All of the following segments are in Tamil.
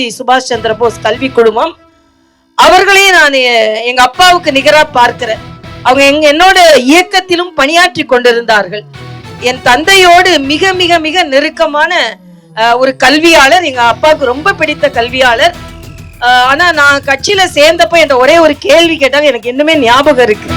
சுபாஷ் சந்திர போஸ் கல்வி குழுமம். அவர்களையும் நான் எங்க அப்பாவுக்கு நிகராக பார்க்கிறேன். அவங்க எங்க என்னோட இயக்கத்திலும் பணியாற்றி கொண்டிருந்தார்கள். என் தந்தையோடு மிக மிக மிக நெருக்கமான ஒரு கல்வியாளர் எங்க அப்பாவுக்கு ரொம்ப பிடித்த கல்வியாளர். ஆனா நான் கட்சியில சேர்ந்தப்ப என்ற ஒரே ஒரு கேள்வி கேட்டாங்க. எனக்கு இன்னுமே ஞாபகம் இருக்கு.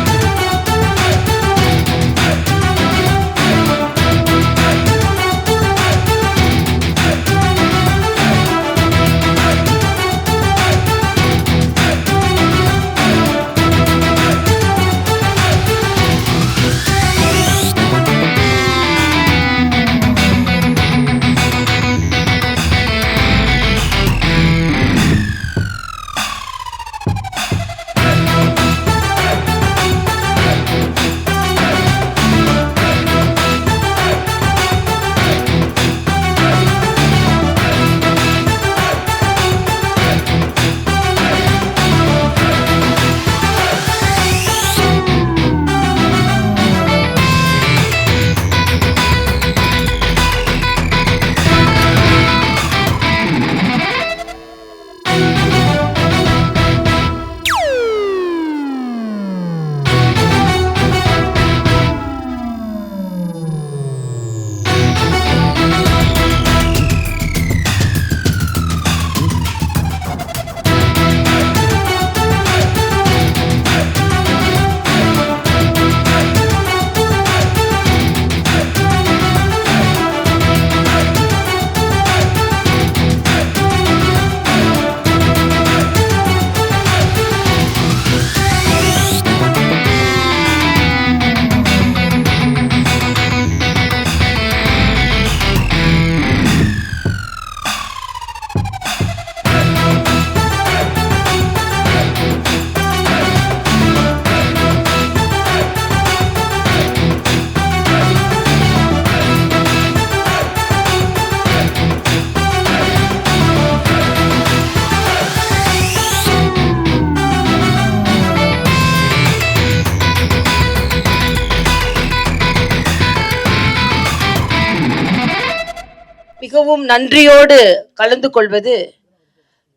நன்றியோடு கலந்து கொள்வது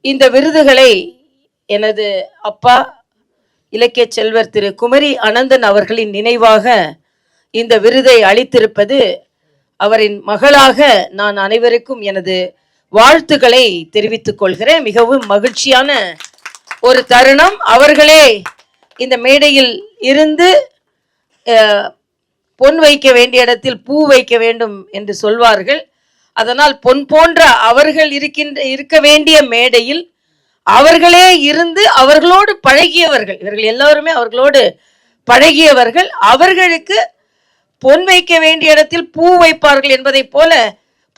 இந்த விருதுகளை எனது அப்பா இலக்கிய செல்வர் திரு குமரி அனந்தன் அவர்களின் நினைவாக இந்த விருதை அளித்திருப்பது அவரின் மகளாக நான் அனைவருக்கும் எனது வாழ்த்துக்களை தெரிவித்துக் கொள்கிறேன். மிகவும் மகிழ்ச்சியான ஒரு தருணம். அவர்களே இந்த மேடையில் இருந்து பொன் வைக்க வேண்டிய இடத்தில் பூ வைக்க வேண்டும் என்று சொல்வார்கள். அதனால் பொன் போன்ற அவர்கள் இருக்கின்ற இருக்க வேண்டிய மேடையில் அவர்களே இருந்து அவர்களோடு பழகியவர்கள் இவர்கள் எல்லோருமே அவர்களோடு பழகியவர்கள் அவர்களுக்கு பொன் வைக்க வேண்டிய இடத்தில் பூ வைப்பார்கள் என்பதைப் போல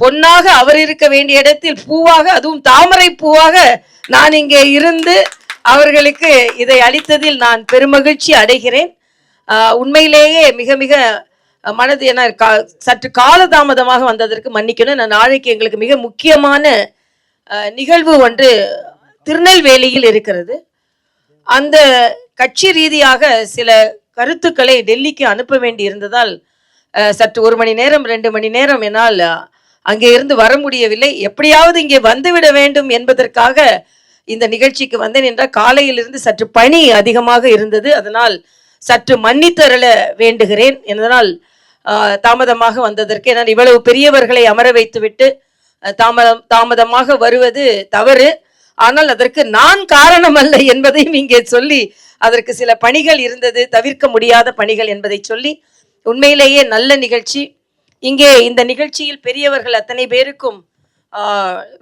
பொன்னாக அவர் இருக்க வேண்டிய இடத்தில் பூவாக அதுவும் தாமரை பூவாக நான் இங்கே இருந்து அவர்களுக்கு இதை அளித்ததில் நான் பெருமகிழ்ச்சி அடைகிறேன். உண்மையிலேயே மிக மிக மனது என கா- சற்று காலதாமதமாக வந்ததற்கு மன்னிக்கணும். நான் நாளைக்கு எங்களுக்கு மிக முக்கியமான நிகழ்வு ஒன்று திருநெல்வேலியில் இருக்கிறது. அந்த கட்சி ரீதியாக சில கருத்துக்களை டெல்லிக்கு அனுப்ப வேண்டி இருந்ததால் சற்று ஒரு மணி நேரம் ரெண்டு மணி நேரம் என்னால் அங்கே இருந்து வர முடியவில்லை. எப்படியாவது இங்கே வந்துவிட வேண்டும் என்பதற்காக இந்த நிகழ்ச்சிக்கு வந்தேன் என்றால் காலையிலிருந்து சற்று பணி அதிகமாக இருந்தது. அதனால் சற்று மன்னித்தரல வேண்டுகிறேன். என்பதனால் தாமதமாக வந்ததற்கு ஏன்னா இவ்வளவு பெரியவர்களை அமர வைத்துவிட்டு தாமதம் தாமதமாக வருவது தவறு. ஆனால் அதற்கு நான் காரணம் அல்ல என்பதையும் இங்கே சொல்லி அதற்கு சில பணிகள் இருந்தது தவிர்க்க முடியாத பணிகள் என்பதை சொல்லி உண்மையிலேயே நல்ல நிகழ்ச்சி. இங்கே இந்த நிகழ்ச்சியில் பெரியவர்கள் அத்தனை பேருக்கும்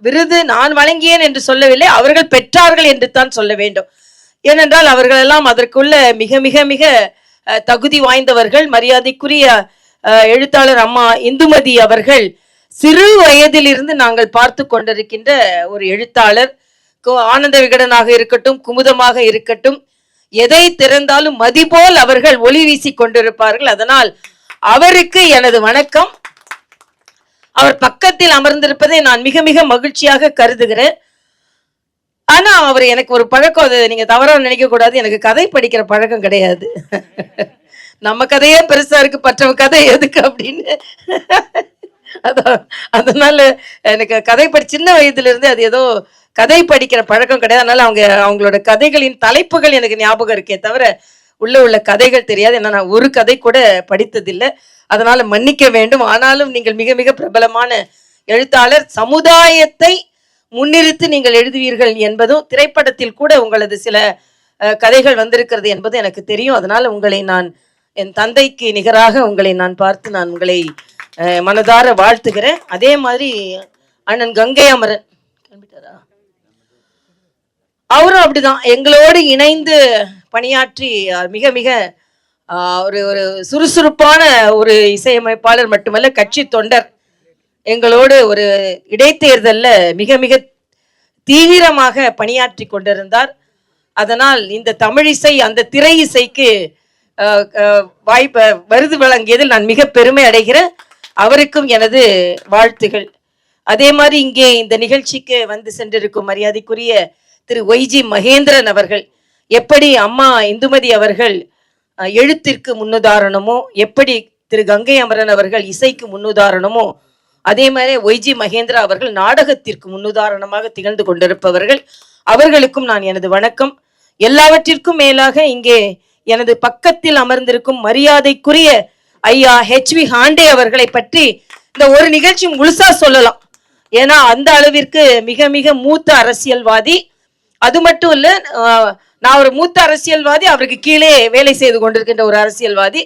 விருது நான் வழங்கியேன் என்று சொல்லவில்லை அவர்கள் பெற்றார்கள் என்று தான் சொல்ல வேண்டும். ஏனென்றால் அவர்களெல்லாம் அதற்குள்ள மிக மிக மிக தகுதி வாய்ந்தவர்கள் மரியாதைக்குரிய எழுத்தாளர் அம்மா இந்துமதி அவர்கள் சிறு வயதிலிருந்து நாங்கள் பார்த்து கொண்டிருக்கின்ற ஒரு எழுத்தாளர். ஆனந்த விகடனாக இருக்கட்டும் குமுதமாக இருக்கட்டும் எதை திறந்தாலும் மதி போல் அவர்கள் ஒளி வீசிக் கொண்டிருப்பார்கள். அதனால் அவருக்கு எனது வணக்கம். அவர் பக்கத்தில் அமர்ந்திருப்பதை நான் மிக மிக மகிழ்ச்சியாக கருதுகிறேன். ஆனா அவர் எனக்கு ஒரு பழக்கம் அது நீங்க தவறா நினைக்க கூடாது. எனக்கு கதை படிக்கிற பழக்கம் கிடையாது. நம்ம கதையே பெருசா இருக்கு பற்றவ கதை எதுக்கு அப்படின்னு. அதான் அதனால எனக்கு கதை படி சின்ன வயதுல இருந்து அது ஏதோ கதை படிக்கிற பழக்கம் கிடையாது. அதனால அவங்க அவங்களோட கதைகளின் தலைப்புகள் எனக்கு ஞாபகம் இருக்கே தவிர உள்ள உள்ள கதைகள் தெரியாது. ஏன்னா நான் ஒரு கதை கூட படித்ததில்லை. அதனால மன்னிக்க வேண்டும். ஆனாலும் நீங்கள் மிக மிக பிரபலமான எழுத்தாளர் சமுதாயத்தை முன்னிறுத்தி நீங்கள் எழுதுவீர்கள் என்பதும் திரைப்படத்தில் கூட உங்களது சில கதைகள் வந்திருக்கிறது என்பது எனக்கு தெரியும். அதனால உங்களை நான் என் தந்தைக்கு நிகராக உங்களை நான் பார்த்து நான் உங்களை மனதார வாழ்த்துகிறேன். அதே மாதிரி அண்ணன் கங்கை அமரன். கிளம்பிட்டாரா அவரும் அப்படிதான். எங்களோடு இணைந்து பணியாற்றி மிக மிக ஒரு ஒரு சுறுசுறுப்பான ஒரு இசையமைப்பாளர் மட்டுமல்ல கட்சி தொண்டர். எங்களோடு ஒரு இடைத்தேர்தலில் மிக மிக தீவிரமாக பணியாற்றி கொண்டிருந்தார். அதனால் இந்த தமிழிசை அந்த திரை இசைக்கு வாய்ப்பு வருது வழங்கியதில் நான் மிக பெருமை அடைகிறேன் அவருக்கும் எனது வாழ்த்துகள். அதே மாதிரி இங்கே இந்த நிகழ்ச்சிக்கு வந்து சென்றிருக்கும் மரியாதைக்குரிய திரு ஒய்ஜி மகேந்திரன் அவர்கள் எப்படி அம்மா இந்துமதி அவர்கள் எழுத்திற்கு முன்னுதாரணமோ எப்படி திரு கங்கை அமரன் அவர்கள் இசைக்கு முன்னுதாரணமோ அதே மாதிரி ஒய்ஜி மகேந்திரா அவர்கள் நாடகத்திற்கு முன்னுதாரணமாக திகழ்ந்து கொண்டிருப்பவர்கள் அவர்களுக்கும் நான் எனது வணக்கம். எல்லாவற்றிற்கும் மேலாக இங்கே எனது பக்கத்தில் அமர்ந்திருக்கும் மரியாதைக்குரிய ஐயா ஹெச்வி ஹாண்டே அவர்களை பற்றி இந்த ஒரு நிகழ்ச்சி முழுசா சொல்லலாம். ஏன்னா அந்த அளவிற்கு மிக மிக மூத்த அரசியல்வாதி. அது மட்டும் இல்ல நான் ஒரு மூத்த அரசியல்வாதி அவருக்கு கீழே வேலை செய்து கொண்டிருக்கின்ற ஒரு அரசியல்வாதி.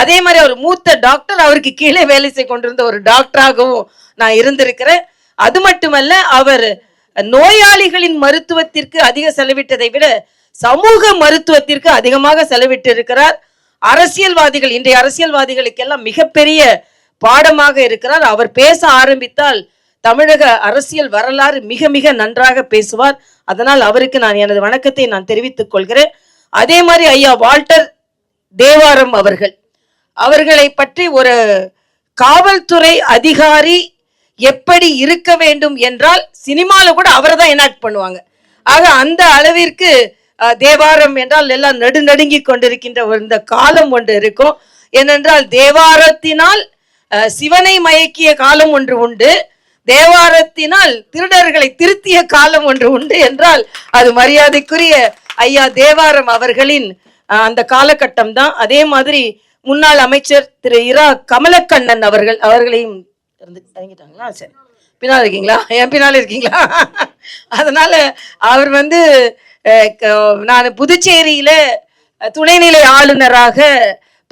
அதே மாதிரி அவர் மூத்த டாக்டர் அவருக்கு கீழே வேலை செய்து கொண்டிருந்த ஒரு டாக்டராகவும் நான் இருந்திருக்கிறேன். அது மட்டுமல்ல அவர் நோயாளிகளின் மருத்துவத்திற்கு அதிக செலவிட்டதை விட சமூக மருத்துவத்திற்கு அதிகமாக செலவிட்டு இருக்கிறார் அரசியல்வாதிகள் இன்றைய அரசியல்வாதிகளுக்கெல்லாம் மிகப்பெரிய பாடமாக இருக்கிறார். அவர் பேச ஆரம்பித்தால் தமிழக அரசியல் வரலாறு மிக மிக நன்றாக பேசுவார். அதனால் அவருக்கு நான் எனது வணக்கத்தை நான் தெரிவித்துக் கொள்கிறேன். அதே மாதிரி ஐயா வால்டர் தேவாரம் அவர்கள். அவர்களை பற்றி ஒரு காவல்துறை அதிகாரி எப்படி இருக்க வேண்டும் என்றால் சினிமாவில் கூட அவரை தான் எனாக்ட் பண்ணுவாங்க. ஆக அந்த அளவிற்கு தேவாரம் என்றால் எல்லாம் நடுநடுங்கி கொண்டிருக்கின்ற ஒரு இந்த காலம் ஒன்று இருக்கும். ஏனென்றால் தேவாரத்தினால் சிவனை மயக்கிய காலம் ஒன்று உண்டு. தேவாரத்தினால் திருடர்களை திருத்திய காலம் ஒன்று உண்டு என்றால் அது மரியாதைக்குரிய ஐயா தேவாரம் அவர்களின் அந்த காலகட்டம் தான். அதே மாதிரி முன்னாள் அமைச்சர் திரு இரா கமலக்கண்ணன் அவர்கள் அவர்களையும் இறங்கிட்டாங்களா? சரி. பின்னால் இருக்கீங்களா? என் பின்னால் இருக்கீங்களா? அதனால அவர் வந்து நான் புதுச்சேரியில துணைநிலை ஆளுநராக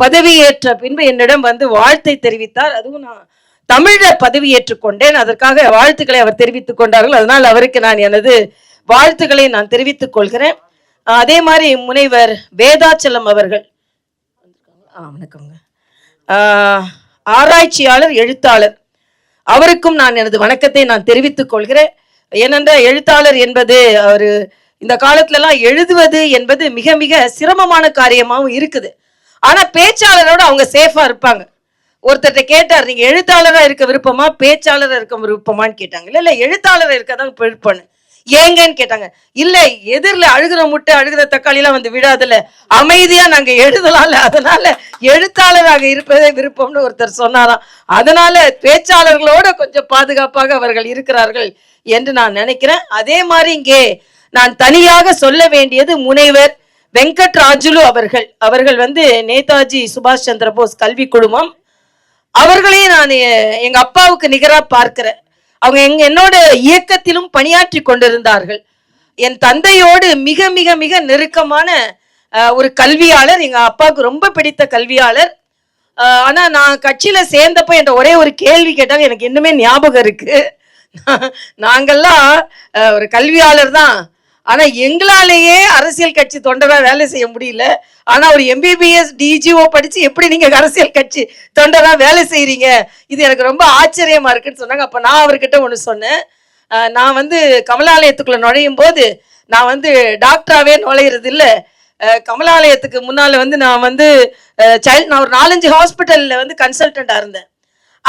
பதவியேற்ற பின்பு என்னிடம் வந்து வாழ்த்தை தெரிவித்தார். அதுவும் நான் தமிழ பதவியேற்றுக் கொண்டேன். அதற்காக வாழ்த்துக்களை அவர் தெரிவித்துக் கொண்டார்கள். அதனால் அவருக்கு நான் எனது வாழ்த்துக்களை நான் தெரிவித்துக் கொள்கிறேன். அதே மாதிரி முனைவர் வேதாச்சலம் அவர்கள். ஆ வணக்கங்க ஆராய்ச்சியாளர் எழுத்தாளர். அவருக்கும் நான் எனது வணக்கத்தை நான் தெரிவித்துக் கொள்கிறேன். ஏனென்றால் எழுத்தாளர் என்பது அவர் இந்த காலத்துல எல்லாம் எழுதுவது என்பது மிக மிக சிரமமான காரியமாகவும் இருக்குது. ஆனா பேச்சாளரோட அவங்க சேஃபா இருப்பாங்க. ஒருத்தர்கிட்ட கேட்டார் நீங்க எழுத்தாளரா இருக்க விருப்பமா? பேச்சாளரா இருக்க விருப்பமான்னு கேட்டாங்க. இல்ல இல்ல எழுத்தாளரா இருக்க தான் விருப்பம்னு. ஏங்கன்னு கேட்டாங்க. இல்ல எதிரில அழுகிற முட்டை அழுகிற தக்காளி எல்லாம் வந்து விடாதுல அமைதியா நாங்க எழுதலாம்ல. அதனால எழுத்தாளராக இருப்பதே விருப்பம்னு ஒருத்தர் சொன்னாராம். அதனால பேச்சாளர்களோட கொஞ்சம் பாதுகாப்பாக அவர்கள் இருக்கிறார்கள் என்று நான் நினைக்கிறேன். அதே மாதிரி இங்கே நான் தனியாக சொல்ல வேண்டியது முனைவர் வெங்கட்ராஜுலு அவர்கள். அவர்கள் வந்து நேதாஜி சுபாஷ் சந்திர போஸ் கல்வி குழுமம். அவர்களையும் நான் எங்க அப்பாவுக்கு நிகராக பார்க்கிறேன் அவங்க எங்க என்னோட இயக்கத்திலும் பணியாற்றி கொண்டிருந்தார்கள். என் தந்தையோடு மிக மிக மிக நெருக்கமான ஒரு கல்வியாளர். எங்க அப்பாவுக்கு ரொம்ப பிடித்த கல்வியாளர். ஆனா நான் கட்சியில சேர்ந்தப்ப என்ற ஒரே ஒரு கேள்வி கேட்டாங்க. எனக்கு இன்னுமே ஞாபகம் இருக்கு. நாங்கள்லாம் ஒரு கல்வியாளர் தான். ஆனா எங்களாலேயே அரசியல் கட்சி தொண்டரா வேலை செய்ய முடியல. ஆனா ஒரு எம்பிபிஎஸ் டிஜிஓ படிச்சு எப்படி நீங்க அரசியல் கட்சி தொண்டரா வேலை செய்யறீங்க இது எனக்கு ரொம்ப ஆச்சரியமா இருக்குன்னு சொன்னாங்க. அப்ப நான் அவர்கிட்ட ஒண்ணு சொன்னேன். நான் வந்து கமலாலயத்துக்குள்ள நுழையும் போது நான் வந்து டாக்டராகவே நுழையிறது இல்லை கமலாலயத்துக்கு முன்னால வந்து நான் வந்து சைல்ட் நான் ஒரு நாலஞ்சு ஹாஸ்பிட்டல்ல வந்து கன்சல்டண்டா இருந்தேன்.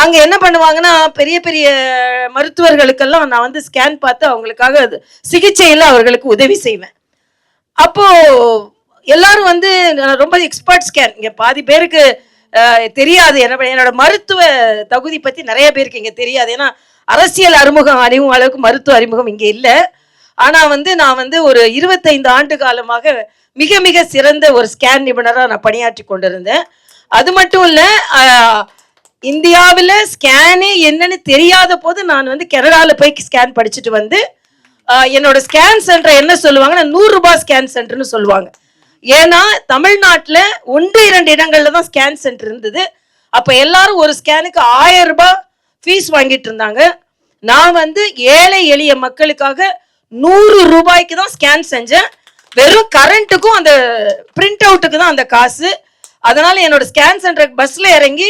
அங்க என்ன பண்ணுவாங்கன்னா பெரிய பெரிய மருத்துவர்களுக்கெல்லாம் நான் வந்து ஸ்கேன் பார்த்து அவங்களுக்காக அது சிகிச்சையில அவர்களுக்கு உதவி செய்வேன். அப்போ எல்லாரும் வந்து நான் ரொம்ப எக்ஸ்பர்ட் ஸ்கேன் இங்க பாதி பேருக்கு தெரியாது. என்ன என்னோட மருத்துவ தகுதி பத்தி நிறைய பேருக்கு இங்க தெரியாது. ஏன்னா அரசியல் அறிமுகம் அறிமுகம் அளவுக்கு மருத்துவ அறிமுகம் இங்க இல்லை. ஆனா வந்து நான் வந்து ஒரு இருபத்தைந்து ஆண்டு காலமாக மிக மிக சிறந்த ஒரு ஸ்கேன் நிபுணராக நான் பணியாற்றி கொண்டிருந்தேன். அது மட்டும் இல்லை இந்தியாவில் ஸ்கேனே என்னன்னு தெரியாத போது நான் வந்து கனடாவில் போய் ஸ்கேன் படிச்சுட்டு வந்து என்னோட ஸ்கேன் சென்டர் என்ன சொல்லுவாங்கன்னா நூறு ரூபாய் ஸ்கேன் சென்டர்னு சொல்லுவாங்க. ஏன்னா தமிழ்நாட்டில் ஒன்று இரண்டு இடங்கள்ல தான் ஸ்கேன் சென்டர் இருந்தது. அப்போ எல்லாரும் ஒரு ஸ்கேனுக்கு ஆயிரம் ரூபாய் ஃபீஸ் வாங்கிட்டு இருந்தாங்க. நான் வந்து ஏழை எளிய மக்களுக்காக நூறு ரூபாய்க்கு தான் ஸ்கேன் செஞ்சேன். வெறும் கரண்ட்டுக்கும் அந்த பிரிண்ட் அவுட்டுக்கு தான் அந்த காசு. அதனால என்னோட ஸ்கேன் சென்டர் பஸ்ல இறங்கி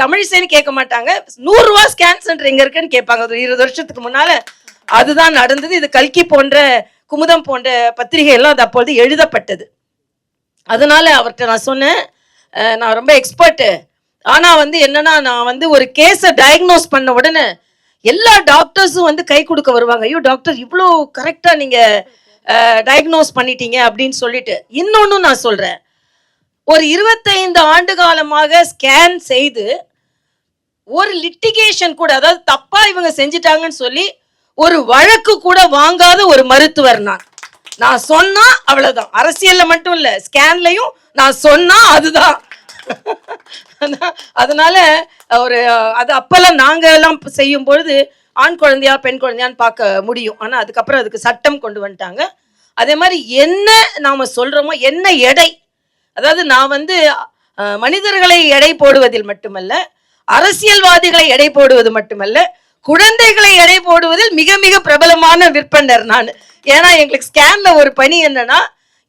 தமிழிசைன்னு கேட்க மாட்டாங்க. நூறு ரூபா ஸ்கேன் சென்டர் எங்க இருக்குன்னு கேட்பாங்க. ஒரு இருபது வருஷத்துக்கு முன்னால அதுதான் நடந்தது. இது கல்கி போன்ற குமுதம் போன்ற பத்திரிகை எல்லாம் அது அப்பொழுது எழுதப்பட்டது. அதனால அவர்கிட்ட நான் சொன்னேன். நான் ரொம்ப எக்ஸ்பர்ட்டு ஆனா வந்து என்னன்னா நான் வந்து ஒரு கேஸை டயக்னோஸ் பண்ண உடனே எல்லா டாக்டர்ஸும் வந்து கை கொடுக்க வருவாங்க. ஐயோ டாக்டர் இவ்வளோ கரெக்டாக நீங்கள் டயக்னோஸ் பண்ணிட்டீங்க அப்படின்னு சொல்லிட்டு. இன்னொன்னும் நான் சொல்கிறேன் ஒரு இருபத்தைந்து ஆண்டு காலமாக ஸ்கேன் செய்து ஒரு லிட்டிகேஷன் கூட அதாவது தப்பா இவங்க செஞ்சிட்டாங்கன்னு சொல்லி ஒரு வழக்கு கூட வாங்காத ஒரு மருத்துவர் நான். நான் சொன்னா அவ்வளவுதான். அரசியல்ல மட்டும் இல்ல ஸ்கேன்லயும் நான் சொன்னா அதுதான். அதனால ஒரு அது அப்பெல்லாம் நாங்க எல்லாம் செய்யும் பொழுது ஆண் குழந்தையா பெண் குழந்தையான்னு பார்க்க முடியும். ஆனா அதுக்கப்புறம் அதுக்கு சட்டம் கொண்டு வந்துட்டாங்க. அதே மாதிரி என்ன நாம சொல்றோமோ என்ன எடை அதாவது நான் வந்து மனிதர்களை எடை போடுவதில் மட்டுமல்ல அரசியல்வாதிகளை எடை போடுவது மட்டுமல்ல குழந்தைகளை எடை போடுவதில் மிக மிக பிரபலமான விற்பனர் நான். ஏன்னா எங்களுக்கு ஸ்கேன்ல ஒரு பணி என்னன்னா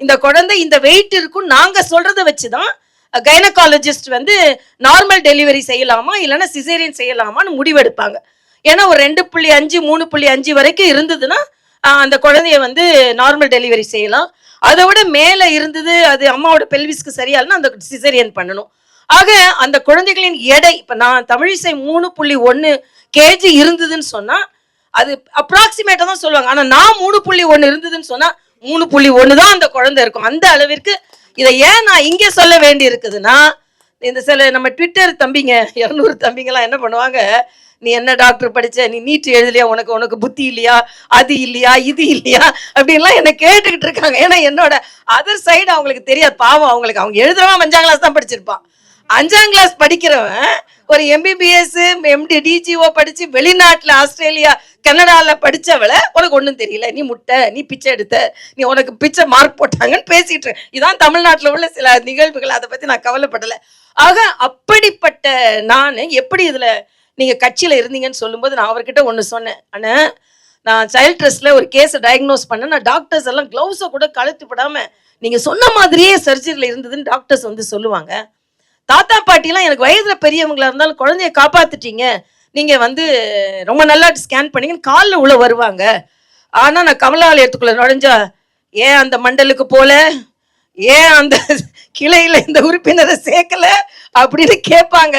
இந்த குழந்தை இந்த வெயிட் இருக்கும் நாங்க சொல்றத வச்சுதான் கைனகாலஜிஸ்ட் வந்து நார்மல் டெலிவரி செய்யலாமா இல்லைன்னா சிசேரியன் செய்யலாமான்னு முடிவெடுப்பாங்க. ஏன்னா ஒரு ரெண்டு புள்ளி அஞ்சு மூணு புள்ளி அஞ்சு வரைக்கும் இருந்ததுன்னா அந்த குழந்தைய வந்து நார்மல் டெலிவரி செய்யலாம். அதை விட மேலே இருந்தது அது அம்மாவோட பெல்விஸ்க்கு சரியாலனா அந்த சிசேரியன் பண்ணணும். ஆக அந்த குழந்தைகளின் எடை இப்போ நான் தமிழிசை மூணு புள்ளி ஒன்று கேஜி இருந்ததுன்னு சொன்னால் அது அப்ராக்சிமேட்டாக தான் சொல்லுவாங்க. ஆனால் நான் மூணு புள்ளி ஒன்று இருந்ததுன்னு சொன்னால் மூணு புள்ளி ஒன்று தான் அந்த குழந்தை இருக்கும். அந்த அளவிற்கு இதை ஏன் நான் இங்கே சொல்ல வேண்டி இருக்குதுன்னா இந்த சில நம்ம ட்விட்டர் தம்பிங்க இரநூறு தம்பிங்கெல்லாம் என்ன பண்ணுவாங்க நீ என்ன டாக்டர் படிச்ச? நீ நீட் எழுதலையா? உனக்கு உனக்கு புத்தி இல்லையா? அது இல்லையா? இது இல்லையா? அப்படின்லாம் என்ன கேட்டுக்கிட்டு இருக்காங்க. ஏன்னா என்னோட அதர் சைடு அவங்களுக்கு தெரியாது. பாவம் அவங்களுக்கு அவங்க எழுதுறவன் அஞ்சாம் கிளாஸ் தான் படிச்சிருப்பான். அஞ்சாம் கிளாஸ் படிக்கிறவன் ஒரு எம்பிபிஎஸ் எம்டி டிஜிஓ படிச்சு வெளிநாட்டில் ஆஸ்திரேலியா கனடாவில் படிச்சவளை உனக்கு ஒன்றும் தெரியல. நீ முட்டை நீ பிச்சை எடுத்த நீ உனக்கு பிச்சை மார்க் போட்டாங்கன்னு பேசிட்டு இதுதான் இதான் உள்ள சில நிகழ்வுகள். அதை பற்றி நான் கவலைப்படலை. ஆக அப்படிப்பட்ட நான் எப்படி இதில் நீங்கள் கட்சியில் இருந்தீங்கன்னு சொல்லும்போது நான் அவர்கிட்ட ஒன்று சொன்னேன். ஆனால் நான் சைல்ட் ட்ரெஸ்ல ஒரு கேஸை டயக்னோஸ் பண்ணேன். நான் டாக்டர்ஸ் எல்லாம் க்ளவுஸை கூட கழுத்து படாம நீங்கள் சொன்ன மாதிரியே சர்ஜரியில் இருந்ததுன்னு டாக்டர்ஸ் வந்து சொல்லுவாங்க. தாத்தா பாட்டிலாம் எனக்கு வயதில் பெரியவங்களா இருந்தாலும் குழந்தைய காப்பாற்றிட்டீங்க நீங்கள் வந்து ரொம்ப நல்லா ஸ்கேன் பண்ணீங்கன்னு காலில் உள்ள வருவாங்க. ஆனால் நான் கமலாலயத்துக்குள்ளே நுழைஞ்சா ஏன் அந்த மண்டலுக்கு போல? ஏன் அந்த கிளையில இந்த உறுப்பினரை சேர்க்கல அப்படின்னு கேட்பாங்க.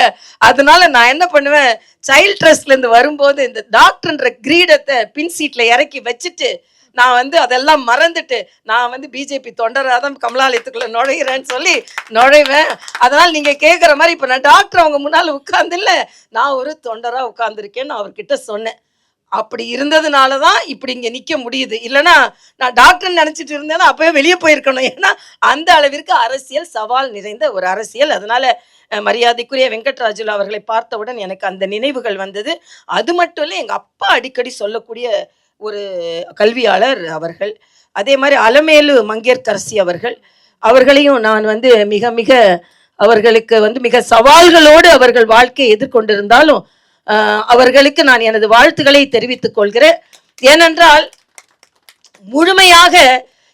அதனால நான் என்ன பண்ணுவேன்? சைல்ட் ட்ரஸ்ட்ல இருந்து வரும்போது இந்த டாக்டர்ன்ற கிரீடத்தை பின் சீட்ல இறக்கி வச்சுட்டு நான் வந்து அதெல்லாம் மறந்துட்டு நான் வந்து பிஜேபி தொண்டராக தான் கமலாலயத்துக்குள்ள நுழையிறேன்னு சொல்லி நுழைவேன். அதனால நீங்க கேட்குற மாதிரி இப்போ நான் டாக்டர் அவங்க முன்னால் உட்கார்ந்து இல்லை. நான் ஒரு தொண்டராக உட்காந்துருக்கேன்னு அவர்கிட்ட சொன்னேன். அப்படி இருந்ததுனால தான் இப்படி இங்கே நிற்க முடியுது. இல்லைன்னா நான் டாக்டர் நினச்சிட்டு இருந்தேன்னா அப்போயே வெளியே போயிருக்கணும். ஏன்னா அந்த அளவிற்கு அரசியல் சவால் நிறைந்த ஒரு அரசியல். அதனால் மரியாதைக்குரிய வெங்கட்ராஜுலு அவர்களை பார்த்தவுடன் எனக்கு அந்த நினைவுகள் வந்தது. அது மட்டும் இல்லை எங்கள் அப்பா அடிக்கடி சொல்லக்கூடிய ஒரு கல்வியாளர் அவர்கள். அதே மாதிரி அலமேலு மங்கேற்கரசி அவர்கள். அவர்களையும் நான் வந்து மிக மிக அவர்களுக்கு வந்து மிக சவால்களோடு அவர்கள் வாழ்க்கையை எதிர்கொண்டிருந்தாலும் அவர்களுக்கு நான் எனது வாழ்த்துக்களை தெரிவித்துக் கொள்கிறேன். ஏனென்றால் முழுமையாக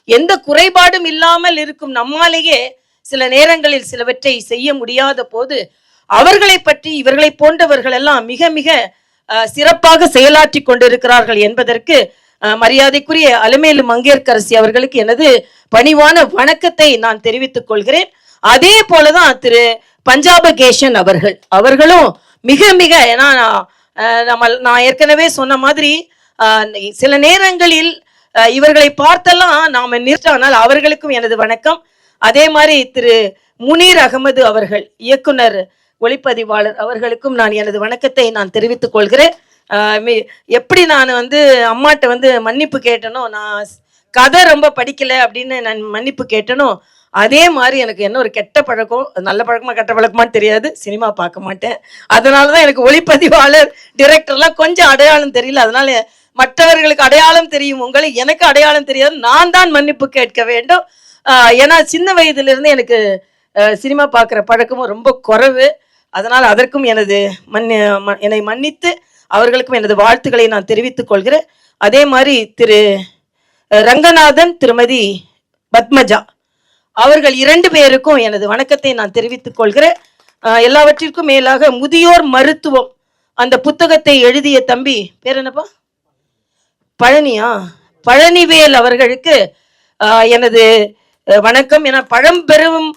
எந்த குறைபாடும் இல்லாமல் இருக்கும் நம்மாலேயே சில நேரங்களில் சிலவற்றை செய்ய முடியாத போது அவர்களை பற்றி இவர்களை போன்றவர்கள் எல்லாம் மிக மிக சிறப்பாக செயலாற்றி கொண்டிருக்கிறார்கள் என்பதற்கு மரியாதைக்குரிய அலமேலு மங்கையர்க்கரசி அவர்களுக்கு எனது பணிவான வணக்கத்தை நான் தெரிவித்துக் கொள்கிறேன். அதே போலதான் திரு பஞ்சாபகேஷன் அவர்கள் அவர்களும் மிக மிக ஏன்னா நம்ம நான் ஏற்கனவே சொன்ன மாதிரி சில நேரங்களில் இவர்களை பார்த்தெல்லாம் நாம நிறுத்தானால் அவர்களுக்கும் எனது வணக்கம். அதே மாதிரி திரு. முனீர் அகமது அவர்கள் இயக்குனர் ஒளிப்பதிவாளர் அவர்களுக்கும் நான் எனது வணக்கத்தை நான் தெரிவித்துக் கொள்கிறேன். எப்படி நான் வந்து அம்மாட்ட வந்து மன்னிப்பு கேட்டனோ நான் கதை ரொம்ப படிக்கல அப்படின்னு நான் மன்னிப்பு கேட்டனோ அதே மாதிரி எனக்கு என்ன ஒரு கெட்ட பழக்கம் நல்ல பழக்கமா கெட்ட பழக்கமான்னு தெரியாது. சினிமா பார்க்க மாட்டேன். அதனால தான் எனக்கு ஒளிப்பதிவாளர் டிரெக்டர்லாம் கொஞ்சம் அடையாளம் தெரியல. அதனால மற்றவர்களுக்கு அடையாளம் தெரியும். உங்களை எனக்கு அடையாளம் தெரியாது. நான் தான் மன்னிப்பு கேட்க வேண்டும். ஏன்னா சின்ன வயதிலிருந்து எனக்கு சினிமா பார்க்குற பழக்கமும் ரொம்ப குறைவு. அதனால் அதற்கும் எனது மன்னி ம- என்னை மன்னித்து அவர்களுக்கும் எனது வாழ்த்துக்களை நான் தெரிவித்துக் கொள்கிறேன். அதே மாதிரி திரு ரங்கநாதன் திருமதி பத்மஜா. அவர்கள் இரண்டு பேருக்கும் எனது வணக்கத்தை நான் தெரிவித்துக் கொள்கிறேன். எல்லாவற்றிற்கும் மேலாக முதியோர் மருத்துவம் அந்த புத்தகத்தை எழுதிய தம்பி பேர் என்னப்பா? பழனியா? பழனிவேல் அவர்களுக்கு எனது வணக்கம். என பழம்பெரும்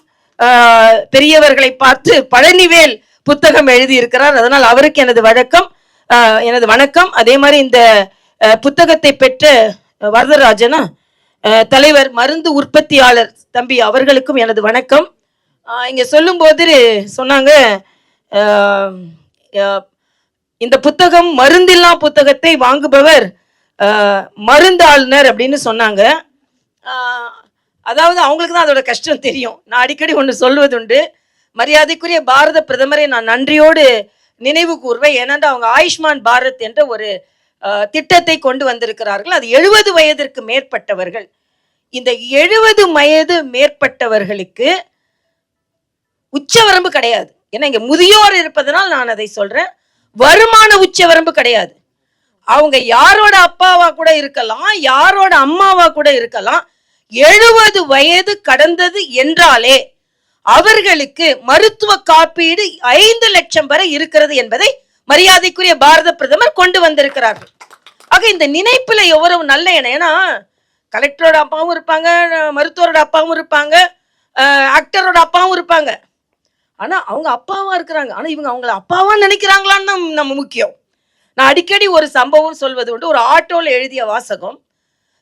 பெரியவர்களை பார்த்து பழனிவேல் புத்தகம் எழுதியிருக்கிறார். அதனால் அவருக்கு எனது வழக்கம் எனது வணக்கம். அதே மாதிரி இந்த புத்தகத்தை பெற்ற வரதராஜனா? தலைவர் மருந்து உற்பத்தியாளர் தம்பி அவர்களுக்கும் எனது வணக்கம். இங்கே சொல்லும்போது சொன்னாங்க இந்த புத்தகம் மருந்தில்லா புத்தகத்தை வாங்குபவர் மருந்தாளுநர் அப்படின்னு சொன்னாங்க. அதாவது அவங்களுக்கு தான் அதோட கஷ்டம் தெரியும். நான் அடிக்கடி ஒன்று சொல்வதுண்டு மரியாதைக்குரிய பாரத பிரதமரை நான் நன்றியோடு நினைவு கூறுவேன் ஏனென்றால் அவங்க ஆயுஷ்மான் பாரத் என்ற ஒரு திட்டத்தை கொண்டு வந்திருக்கிறார்கள். அது எழுபது வயதிற்கு மேற்பட்டவர்கள். இந்த எழுபது வயது மேற்பட்டவர்களுக்கு உச்சவரம்பு கிடையாது. ஏன்னா இங்க முதியோர் இருப்பதனால் நான் அதை சொல்றேன். வருமான உச்சவரம்பு கிடையாது. அவங்க யாரோட அப்பாவா கூட இருக்கலாம் யாரோட அம்மாவா கூட இருக்கலாம் எழுபது வயது கடந்தது என்றாலே அவர்களுக்கு மருத்துவ காப்பீடு ஐந்து லட்சம் வரை இருக்கிறது என்பதை மரியாதைக்குரிய பாரத பிரதமர் கொண்டு வந்திருக்கிறார்கள். ஆக இந்த நினைப்புல எவ்வளவு நல்ல என ஏன்னா கலெக்டரோட அப்பாவும் இருப்பாங்க மருத்துவரோட அப்பாவும் இருப்பாங்க ஆக்டரோட அப்பாவும் இருப்பாங்க. ஆனால் அவங்க அப்பாவாக இருக்கிறாங்க. ஆனால் இவங்க அவங்கள அப்பாவாக நினைக்கிறாங்களான்னு நம்ம நம்ம முக்கியம். நான் அடிக்கடி ஒரு சம்பவம் சொல்வது உண்டு. ஒரு ஆட்டோவில் எழுதிய வாசகம்.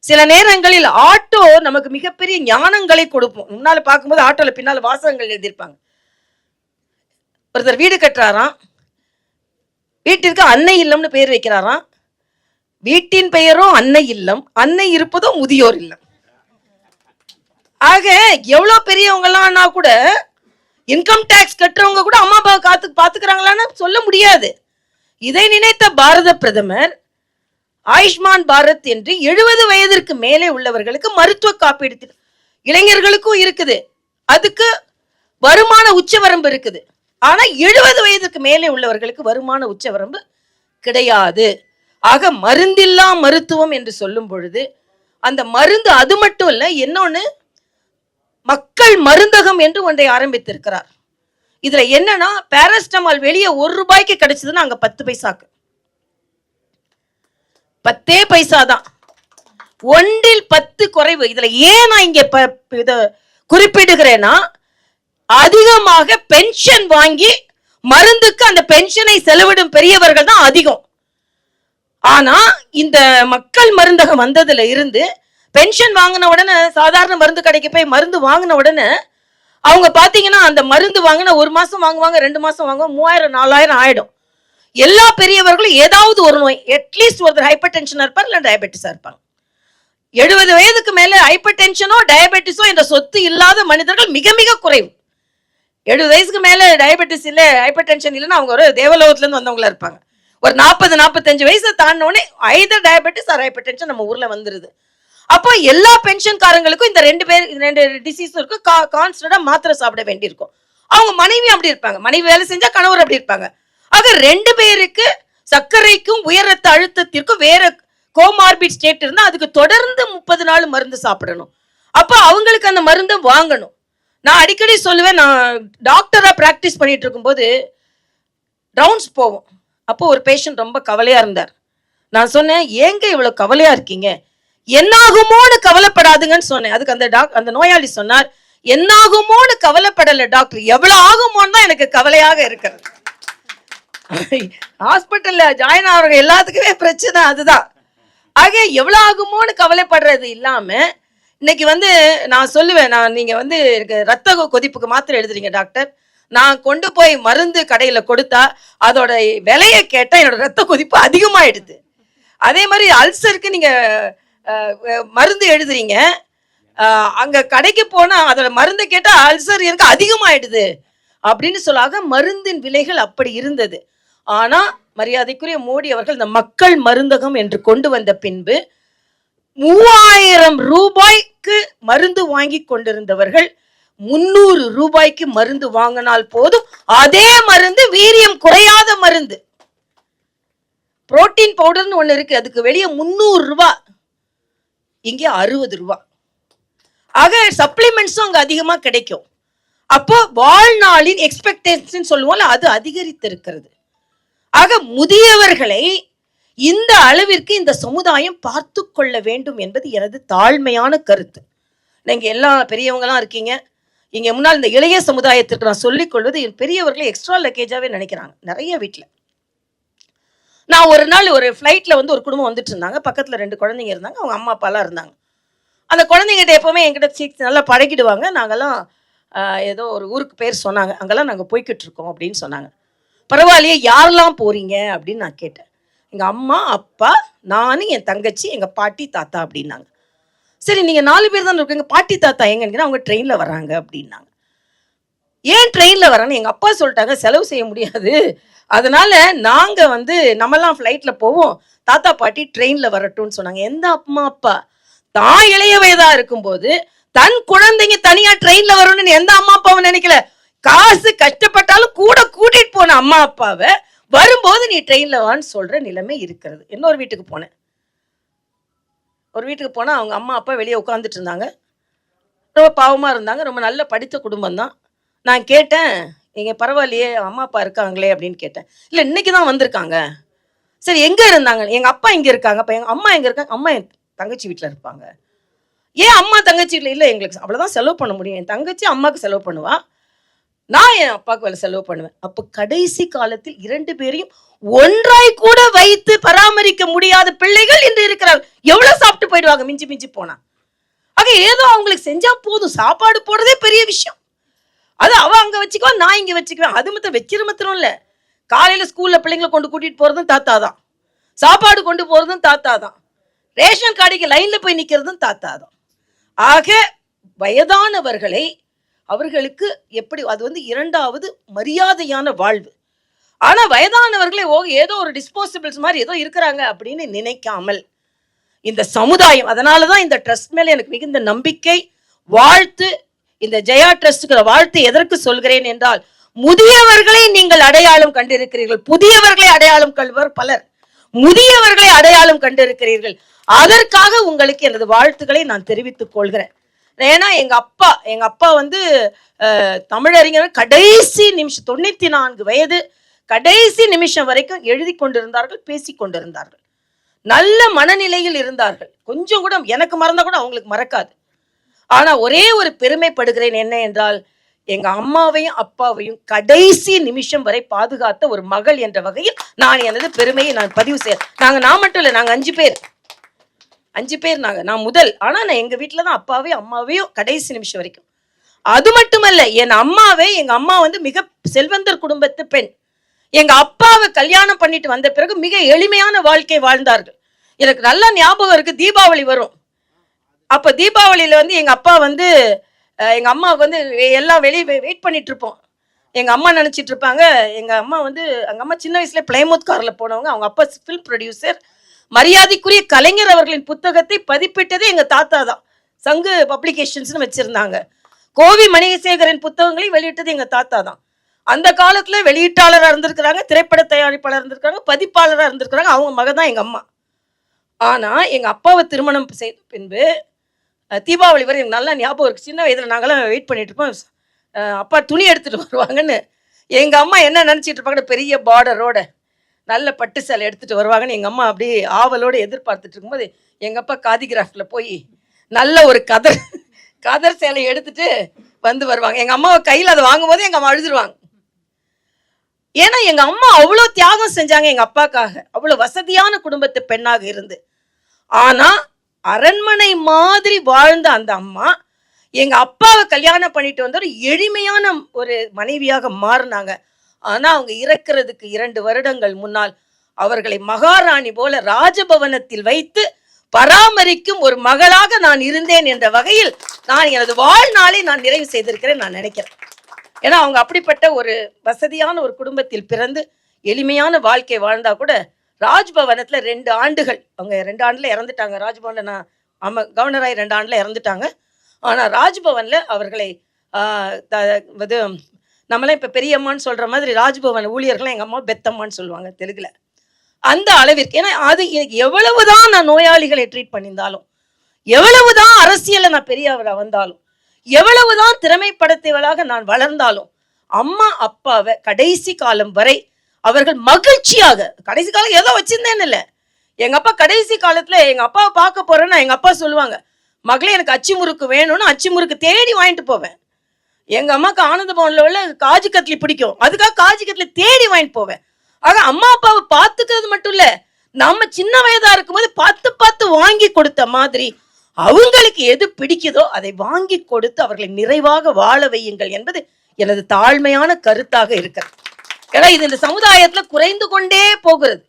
சில நேரங்களில் ஆட்டோ நமக்கு மிகப்பெரிய ஞானங்களை கொடுப்போம் முன்னால் பார்க்கும்போது ஆட்டோவில் பின்னால் வாசகங்கள் எழுதியிருப்பாங்க. ஒருத்தர் வீடு கட்டுறாராம். வீட்டிற்கு அன்னை இல்லம்னு பேர் வைக்கிறாராம். வீட்டின் பெயரும் அன்னை இல்லம் அன்னை இருப்பதோ முதியோர் இல்லம். ஆக எவ்வளவு பெரியவங்களாம்னா கூட இன்கம் டேக்ஸ் கட்டுறவங்க கூட அம்மா அப்பா காத்து பாத்துக்கிறாங்களான்னு சொல்ல முடியாது. இதை நினைத்த பாரத பிரதமர் ஆயுஷ்மான் பாரத் என்று எழுபது வயதிற்கு மேலே உள்ளவர்களுக்கு மருத்துவ காப்பீடு இளைஞர்களுக்கும் இருக்குது. அதுக்கு வருமான உச்சவரம்பு இருக்குது. ஆனா எழுபது வயதுக்கு மேலே உள்ளவர்களுக்கு வருமான உச்சவரம்பு கிடையாது. ஆக மருந்தில்லா மருத்துவம் என்று சொல்லும் பொழுது அந்த மருந்து அது மட்டும் இல்லை இன்னொன்று மக்கள் மருந்தகம் என்று ஒன்றை ஆரம்பித்திருக்கிறார். இதில் என்னன்னா பேரஸ்டமால் வெளியே ஒரு ரூபாய்க்கு கிடைச்சதுன்னா அங்கே பத்து பைசாக்கு. பத்தே பைசா தான் ஒன்றில் பத்து குறைவு. இதில் ஏன் நான் இங்கே ப- இதை குறிப்பிடுகிறேன்னா அதிகமாக பென்ஷன் வாங்கி மருந்துக்கு அந்த பென்ஷனை செலவிடும் பெரியவர்கள் தான் அதிகம். ஆனா இந்த மக்கள் மருந்தகம் வந்ததுல இருந்து பென்ஷன் வாங்கின உடனே சாதாரண மருந்து கடைக்கு போய் மருந்து வாங்கின உடனே அவங்க பாத்தீங்கன்னா அந்த மருந்து வாங்கின ஒரு மாசம் வாங்குவாங்க ரெண்டு மாசம் வாங்குவாங்க மூவாயிரம் நாலாயிரம் ஆயிடும். எல்லா பெரியவர்களும் ஏதாவது ஒரு நோய் அட்லீஸ்ட் ஒருத்தர் ஹைப்பர் டென்ஷனா இருப்பார் இல்லை டயபெட்டிஸா இருப்பாங்க. எழுபது வயதுக்கு மேல ஹைப்பர் டென்ஷனோ டயபெட்டிஸோ என்ற சொத்து இல்லாத மனிதர்கள் மிக மிக குறைவு. எழுபது வயசுக்கு மேல டயபெட்டிஸ் இல்ல ஹைப்பர் டென்ஷன் இல்லைன்னா அவங்க ஒரு தேவலோகத்துல இருந்து வந்தவங்களா இருப்பாங்க. ஒரு நாற்பது நாற்பத்தஞ்சு வயசை தாண்டினோடனே either diabetes or hypertension நம்ம ஊரில் வந்துருது. அப்போ எல்லா பென்ஷன்காரங்களுக்கும் இந்த ரெண்டு பேர் ரெண்டு டிசீஸும் இருக்கும் கா கான்ஸ்டண்டாக மாத்திரை சாப்பிட வேண்டியிருக்கும். அவங்க மனைவி அப்படி இருப்பாங்க. மனைவி வேலை செஞ்சால் கணவர் அப்படி இருப்பாங்க. ஆக ரெண்டு பேருக்கு சர்க்கரைக்கும் உயர் ரத்த அழுத்தத்திற்கும் வேற கோமார்பிட் ஸ்டேட் இருந்தால் அதுக்கு தொடர்ந்து முப்பது நாள் மருந்து சாப்பிடணும். அப்போ அவங்களுக்கு அந்த மருந்தை வாங்கணும். நான் அடிக்கடி சொல்லுவேன் நான் டாக்டராக ப்ராக்டிஸ் பண்ணிட்டு இருக்கும்போது ரவுண்ட்ஸ் போவோம். அப்போ ஒரு பேஷண்ட் ரொம்ப கவலையா இருந்தார். நான் சொன்னேன் ஏங்க இவ்வளவு கவலையா இருக்கீங்க? என்னாகுமோன்னு கவலைப்படாதுங்கன்னு சொன்னேன். அதுக்கு அந்த டாக் அந்த நோயாளி சொன்னார் என்னாகுமோன்னு கவலைப்படல டாக்டர் எவ்வளவு ஆகுமோன்னு தான் எனக்கு கவலையாக இருக்கிறது. ஹாஸ்பிட்டல்ல ஜாயின் ஆகிறவங்க எல்லாத்துக்குமே பிரச்சனை அதுதான். ஆக எவ்வளவு ஆகுமோன்னு கவலைப்படுறது இல்லாம இன்னைக்கு வந்து நான் சொல்லுவேன் நான் நீங்க வந்து எனக்கு ரத்த கொதிப்புக்கு மாத்திரை எழுதுறீங்க டாக்டர். நான் கொண்டு போய் மருந்து கடையில் கொடுத்தா அதோட விலையை கேட்டால் என்னோட ரத்த கொதிப்பு அதிகமாகிடுது அதே மாதிரி அல்சருக்கு நீங்கள் மருந்து எழுதுறீங்க. அங்கே கடைக்கு போனால் அதோட மருந்து கேட்டால் அல்சர் எனக்கு அதிகமாகிடுது அப்படின்னு சொல்லாக மருந்தின் விலைகள் அப்படி இருந்தது. ஆனால் மரியாதைக்குரிய மோடி அவர்கள் இந்த மக்கள் மருந்தகம் என்று கொண்டு வந்த பின்பு மூவாயிரம் ரூபாய்க்கு மருந்து வாங்கி கொண்டிருந்தவர்கள் முன்னூறு ரூபாய்க்கு மருந்து வாங்கினால் போதும். அதே மருந்து வீரியம் குறையாத மருந்து. புரோட்டீன் பவுடர்னு ஒன்று இருக்கு. அதுக்கு வெளியே முந்நூறு ரூபா. இங்கே அறுபது ரூபா. ஆக சப்ளிமெண்ட்ஸும் அங்கே அதிகமாக கிடைக்கும். அப்போ வாழ்நாளின் எக்ஸ்பெக்டேஷன் சொல்லுவோம்ல அது அதிகரித்திருக்கிறது. ஆக முதியவர்களை இந்த அளவிற்கு இந்த சமுதாயம் பார்த்து கொள்ள வேண்டும் என்பது எனது தாழ்மையான கருத்து. நீங்கள் எல்லா பெரியவங்களாம் இருக்கீங்க. இங்க முன்னால் இந்த இளைய சமுதாயத்திற்கு நான் சொல்லிக் கொள்வது என் பெரியவர்களை எக்ஸ்ட்ரா லக்கேஜாவே நினைக்கிறாங்க. நிறைய வீட்டில் நான் ஒரு நாள் ஒரு ஃப்ளைட்டில் வந்து ஒரு குடும்பம் வந்துட்டு இருந்தாங்க. பக்கத்தில் ரெண்டு குழந்தைங்க இருந்தாங்க. அவங்க அம்மா அப்பாலாம் இருந்தாங்க. அந்த குழந்தைங்கிட்ட எப்போவுமே என்கிட்ட சீக் நல்லா பழகிடுவாங்க. நாங்கள்லாம் ஏதோ ஒரு ஊருக்கு பேர் சொன்னாங்க. அங்கெல்லாம் நாங்கள் போய்கிட்டு இருக்கோம் அப்படின்னு சொன்னாங்க. பரவாயில்லையே யாரெல்லாம் போறீங்க அப்படின்னு நான் கேட்டேன். எங்கள் அம்மா அப்பா நான் என் தங்கச்சி எங்கள் பாட்டி தாத்தா அப்படின்னாங்க. சரி நீங்கள் நாலு பேர் தான் இருக்கீங்க. பாட்டி தாத்தா எங்கன்னு அவங்க ட்ரெயினில் வராங்க அப்படின்னாங்க. ஏன் ட்ரெயினில் வரான்னு எங்கள் அப்பா சொல்லிட்டாங்க செலவு செய்ய முடியாது. அதனால நாங்கள் வந்து நம்மலாம் ஃப்ளைட்டில் போவோம். தாத்தா பாட்டி ட்ரெயினில் வரட்டும்னு சொன்னாங்க. எந்த அம்மா அப்பா? தான் இளைய வயதா இருக்கும்போது தன் குழந்தைங்க தனியாக ட்ரெயினில் வரணும்னு எந்த அம்மா அப்பாவும் நினைக்கல? காசு கஷ்டப்பட்டாலும் கூட கூட்டிகிட்டு போன அம்மா அப்பாவை வரும்போது நீ ட்ரெயினில் வான்னு சொல்கிற நிலைமை இருக்கிறது. இன்னொரு வீட்டுக்கு போனேன். ஒரு வீட்டுக்கு போனால் அவங்க அம்மா அப்பா வெளியே உட்காந்துட்டு இருந்தாங்க. ரொம்ப பாவமாக இருந்தாங்க. ரொம்ப நல்ல படித்த குடும்பம் தான் நான் கேட்டேன் நீங்கள் பரவாயில்லையே அம்மா அப்பா இருக்காங்களே அப்படின்னு கேட்டேன். இல்லை இன்னைக்கு தான் வந்திருக்காங்க. சரி எங்கே இருந்தாங்க? எங்கள் அப்பா இங்கே இருக்காங்க. அப்போ எங்கள் அம்மா எங்கே இருக்காங்க? அம்மா என் தங்கச்சி வீட்டில் இருப்பாங்க. ஏன் அம்மா தங்கச்சி வீட்டில் இல்லை எங்களுக்கு அவ்வளோதான் செலவு பண்ண முடியும். என் தங்கச்சி அம்மாவுக்கு செலவு பண்ணுவாள் நான் என் அப்பாவுக்கு வேலை செலவு பண்ணுவேன். அப்போ கடைசி காலத்தில் இரண்டு பேரையும் ஒன்றாய் கூட வைத்து பராமரிக்க முடியாத பிள்ளைகள் இன்று இருக்கிறார்கள் எவ்வளவு சாப்பிட்டு போயிடுவாங்க? மிஞ்சி மிஞ்சி போனா. ஆக ஏதோ அவங்களுக்கு செஞ்சா போதும். சாப்பாடு போடுறதே பெரிய விஷயம். அது அவ அங்க வச்சுக்குவா நான் இங்க வச்சுக்குவேன். அது மட்டும் வச்சிரு மாத்திரம் இல்ல. காலையில ஸ்கூல்ல பிள்ளைங்களை கொண்டு கூட்டிட்டு போறதும் தாத்தா தான். சாப்பாடு கொண்டு போறதும் தாத்தா தான். ரேஷன் கடைக்கு லைன்ல போய் நிக்கிறதும் தாத்தா தான். ஆக வயதானவர்களை அவர்களுக்கு எப்படி அது வந்து இரண்டாவது மரியாதையான வாழ்வு. ஆனால் வயதானவர்களே ஓ ஏதோ ஒரு டிஸ்போசபிள்ஸ் மாதிரி ஏதோ இருக்கிறாங்க அப்படின்னு நினைக்காமல் இந்த சமுதாயம் அதனால தான் இந்த ட்ரஸ்ட் மேலே எனக்கு மிகுந்த நம்பிக்கை வாழ்த்து இந்த ஜெயா ட்ரஸ்டுக்கு வாழ்த்து எதற்கு சொல்கிறேன் என்றால் முதியவர்களை நீங்கள் அடையாளம் கண்டிருக்கிறீர்கள். புதியவர்களை அடையாளம் கள்வர் பலர். முதியவர்களை அடையாளம் கண்டிருக்கிறீர்கள். அதற்காக உங்களுக்கு எனது வாழ்த்துக்களை நான் தெரிவித்துக் கொள்கிறேன். ஏன்னா எங்க அப்பா எங்க அப்பா வந்து தமிழறிஞர் கடைசி நிமிஷம் தொண்ணூத்தி நான்கு வயது கடைசி நிமிஷம் வரைக்கும் எழுதி கொண்டிருந்தார்கள் பேசி கொண்டிருந்தார்கள். நல்ல மனநிலையில் இருந்தார்கள். கொஞ்சம் கூட எனக்கு மறந்தா கூட அவங்களுக்கு மறக்காது. ஆனா ஒரே ஒரு பெருமைப்படுகிறேன் என்ன என்றால் எங்க அம்மாவையும் அப்பாவையும் கடைசி நிமிஷம் வரை பாதுகாத்த ஒரு மகள் என்ற வகையில் நான் எனது பெருமையை நான் பதிவு செய்ய நாங்க நான் மட்டும் இல்லை நாங்க அஞ்சு பேர். அஞ்சு பேர் நாங்கள் நான் முதல். ஆனால் நான் எங்கள் வீட்டில் தான் அப்பாவையும் அம்மாவையும் கடைசி நிமிஷம் வரைக்கும். அது மட்டுமல்ல என் அம்மாவே எங்கள் அம்மா வந்து மிக செல்வந்தர் குடும்பத்து பெண். எங்கள் அப்பாவை கல்யாணம் பண்ணிட்டு வந்த பிறகு மிக எளிமையான வாழ்க்கை வாழ்ந்தார்கள். எனக்கு நல்ல ஞாபகம் இருக்குது தீபாவளி வரும். அப்போ தீபாவளியில் வந்து எங்கள் அப்பா வந்து எங்கள் அம்மாவுக்கு வந்து எல்லாம் வெளியே வெயிட் பண்ணிட்டு இருப்போம் எங்கள் அம்மா நினச்சிட்டு இருப்பாங்க எங்கள் அம்மா வந்து எங்கள் அம்மா சின்ன வயசுல பிளைமூத் காரில் போனவங்க. அவங்க அப்பா ஃபில்ம் ப்ரொடியூசர் மரியாதைக்குரிய கலைஞர் அவர்களின் புத்தகத்தை பதிப்பிட்டதே எங்க தாத்தா தான். சங்கு பப்ளிகேஷன்ஸ்னு வச்சிருந்தாங்க. கோவி மணிகசேகரின் புத்தகங்களை வெளியிட்டது எங்க தாத்தா தான். அந்த காலத்துல வெளியீட்டாளராக இருந்திருக்கிறாங்க திரைப்பட தயாரிப்பாளர் இருந்திருக்காங்க பதிப்பாளராக இருந்திருக்கிறாங்க அவங்க மக தான் எங்க அம்மா. ஆனா எங்க அப்பாவை திருமணம் செய்த பின்பு தீபாவளி வரை எனக்கு நல்லா ஞாபகம் இருக்கு. சின்ன வயதில் நாங்களாம் வெயிட் பண்ணிட்டு இருப்போம். அப்பா துணி எடுத்துட்டு வருவாங்கன்னு. எங்க அம்மா என்ன நினைச்சிட்டு இருப்பாங்க பெரிய பார்டரோட நல்ல பட்டு சேலை எடுத்துட்டு வருவாங்கன்னு எங்கள் அம்மா அப்படியே ஆவலோடு எதிர்பார்த்துட்டு இருக்கும்போது எங்கள் அப்பா காதிகிராஃபில் போய் நல்ல ஒரு கதர் கதர் சேலை எடுத்துட்டு வந்து வருவாங்க. எங்கள் அம்மாவை கையில் அதை வாங்கும்போது எங்கள் அம்மா அழுதுருவாங்க. ஏன்னா எங்கள் அம்மா அவ்வளோ தியாகம் செஞ்சாங்க எங்கள் அப்பாக்காக. அவ்வளோ வசதியான குடும்பத்து பெண்ணாக இருந்து. ஆனால் அரண்மனை மாதிரி வாழ்ந்த அந்த அம்மா எங்கள் அப்பாவை கல்யாணம் பண்ணிட்டு வந்த ஒரு எளிமையான ஒரு மனைவியாக மாறினாங்க. ஆனா அவங்க இறக்கிறதுக்கு இரண்டு வருடங்கள் முன்னால் அவர்களை மகாராணி போல ராஜபவனத்தில் வைத்து பராமரிக்கும் ஒரு மகளாக நான் இருந்தேன் என்ற வகையில் நான் எனது வாழ்நாளை நான் நிறைவு செய்திருக்கிறேன் நான் நினைக்கிறேன். ஏன்னா அவங்க அப்படிப்பட்ட ஒரு வசதியான ஒரு குடும்பத்தில் பிறந்து எளிமையான வாழ்க்கை வாழ்ந்தா கூட ராஜ்பவனத்துல ரெண்டு ஆண்டுகள் அவங்க ரெண்டு ஆண்டுல இறந்துட்டாங்க. ராஜ்பவன்ல நான் ஆமா கவர்னராய் ரெண்டு ஆண்டுல இறந்துட்டாங்க. ஆனா ராஜ்பவன்ல அவர்களை த- இது நம்மளாம் இப்போ பெரியம்மான்னு சொல்கிற மாதிரி ராஜ்பவன் ஊழியர்கள்லாம் எங்கள் அம்மா பெத்தம்மான்னு சொல்லுவாங்க தெலுங்கில். அந்த அளவிற்கு ஏன்னா அது எனக்கு எவ்வளவுதான் நான் நோயாளிகளை ட்ரீட் பண்ணியிருந்தாலும் எவ்வளவுதான் அரசியலில் நான் பெரியவராக வந்தாலும் எவ்வளவுதான் திறமைப்படுத்தியவளாக நான் வளர்ந்தாலும் அம்மா அப்பாவை கடைசி காலம் வரை அவர்கள் மகிழ்ச்சியாக கடைசி காலம் ஏதோ வச்சிருந்தேன்னு இல்லை. எங்கள் அப்பா கடைசி காலத்தில் எங்கள் அப்பாவை பார்க்க போறேன்னா எங்கள் அப்பா சொல்லுவாங்க மகளே எனக்கு அச்சு முறுக்கு வேணும்னு அச்சு முறுக்கு தேடி வாங்கிட்டு போவேன். எங்க அம்மாக்கு ஆனந்த பவன்ல உள்ள காஜு கட்லி பிடிக்கும். அதுக்காக காஜு கட்லி தேடி வாங்கிட்டு போவேன். ஆக அம்மா அப்பாவை பார்த்துக்கிறது மட்டும் இல்ல நம்ம சின்ன வயதா இருக்கும்போது பார்த்து பார்த்து வாங்கி கொடுத்த மாதிரி அவங்களுக்கு எது பிடிக்குதோ அதை வாங்கி கொடுத்து அவர்களை நிறைவாக வாழ வையுங்கள் என்பது எனது தாழ்மையான கருத்தாக இருக்கிறது. ஏன்னா இது இந்த சமுதாயத்துல குறைந்து கொண்டே போகிறது.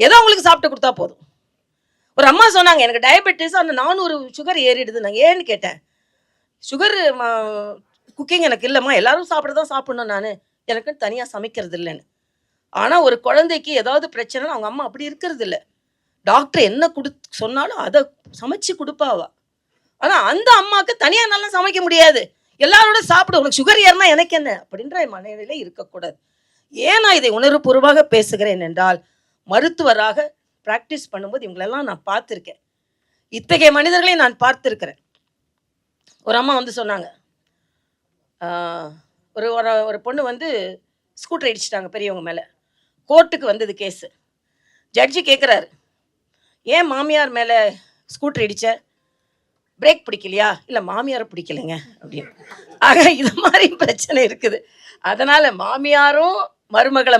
ஏதோ அவங்களுக்கு சாப்பிட்டு கொடுத்தா போதும். ஒரு அம்மா சொன்னாங்க எனக்கு டயபெட்டிஸ் அந்த நானூறு சுகர் ஏறிடுது நான் ஏன்னு கேட்டேன். சுகர் குக்கிங் எனக்கு இல்லைம்மா எல்லாரும் சாப்பிட தான் சாப்பிடணும் நான். எனக்குன்னு தனியாக சமைக்கிறது இல்லைன்னு. ஆனால் ஒரு குழந்தைக்கு ஏதாவது பிரச்சனைனா அவங்க அம்மா அப்படி இருக்கிறது இல்லை. டாக்டர் என்ன கொடு சொன்னாலும் அதை சமைச்சு கொடுப்பாவா? ஆனால் அந்த அம்மாவுக்கு தனியாக நல்லா சமைக்க முடியாது. எல்லாரோட சாப்பிட உனக்கு சுகர் ஏறினா எனக்கு என்ன? அப்படின்ற மனநிலை இருக்கக்கூடாது. ஏன் நான் இதை உணர்வுபூர்வமாக பேசுகிறேன் என்றால் மருத்துவராக ப்ராக்டிஸ் பண்ணும்போது இவங்களெல்லாம் நான் பார்த்துருக்கேன். இத்தகைய மனிதர்களை நான் பார்த்துருக்கிறேன். ஒரு அம்மா வந்து சொன்னாங்க ஒரு ஒரு ஒரு பொண்ணு வந்து ஸ்கூட்டர் அடிச்சிட்டாங்க பெரியவங்க மேலே. கோர்ட்டுக்கு வந்தது கேஸு. ஜட்ஜி கேட்குறாரு ஏன் மாமியார் மேலே ஸ்கூட்டர் இடித்த பிரேக் பிடிக்கலையா? இல்லை மாமியாரை பிடிக்கலைங்க? அப்படின்னு. ஆக இது மாதிரி பிரச்சனை இருக்குது. அதனால் மாமியாரும் மருமகளை